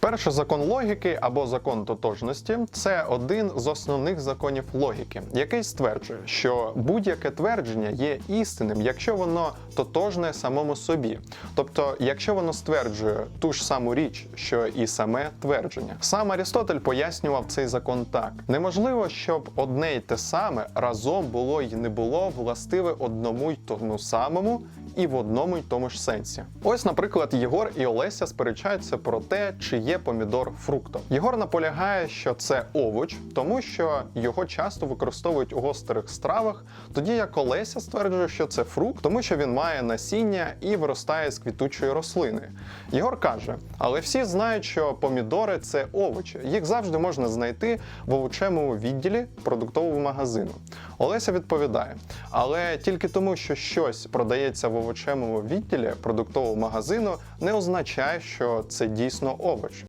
Перший закон логіки або закон тотожності це один з основних законів логіки, який стверджує, що будь-яке твердження є істинним, якщо воно тотожне самому собі. Тобто, якщо воно стверджує ту ж саму річ, що і саме твердження. Сам Арістотель пояснював цей закон так: неможливо, щоб одне й те саме разом було й не було властиве одному й тому самому і в одному й тому ж сенсі. Ось, наприклад, Єгор і Олеся сперечаються про те, чи є помідор фруктом. Єгор наполягає, що це овоч, тому що його часто використовують у гострих стравах, тоді як Олеся стверджує, що це фрукт, тому що він має насіння і виростає з квітучої рослини. Єгор каже: але всі знають, що помідори це овочі. Їх завжди можна знайти в овочевому відділі продуктового магазину. Олеся відповідає: але тільки тому, що щось продається в овочевому відділі продуктового магазину, не означає, що це дійсно овоч.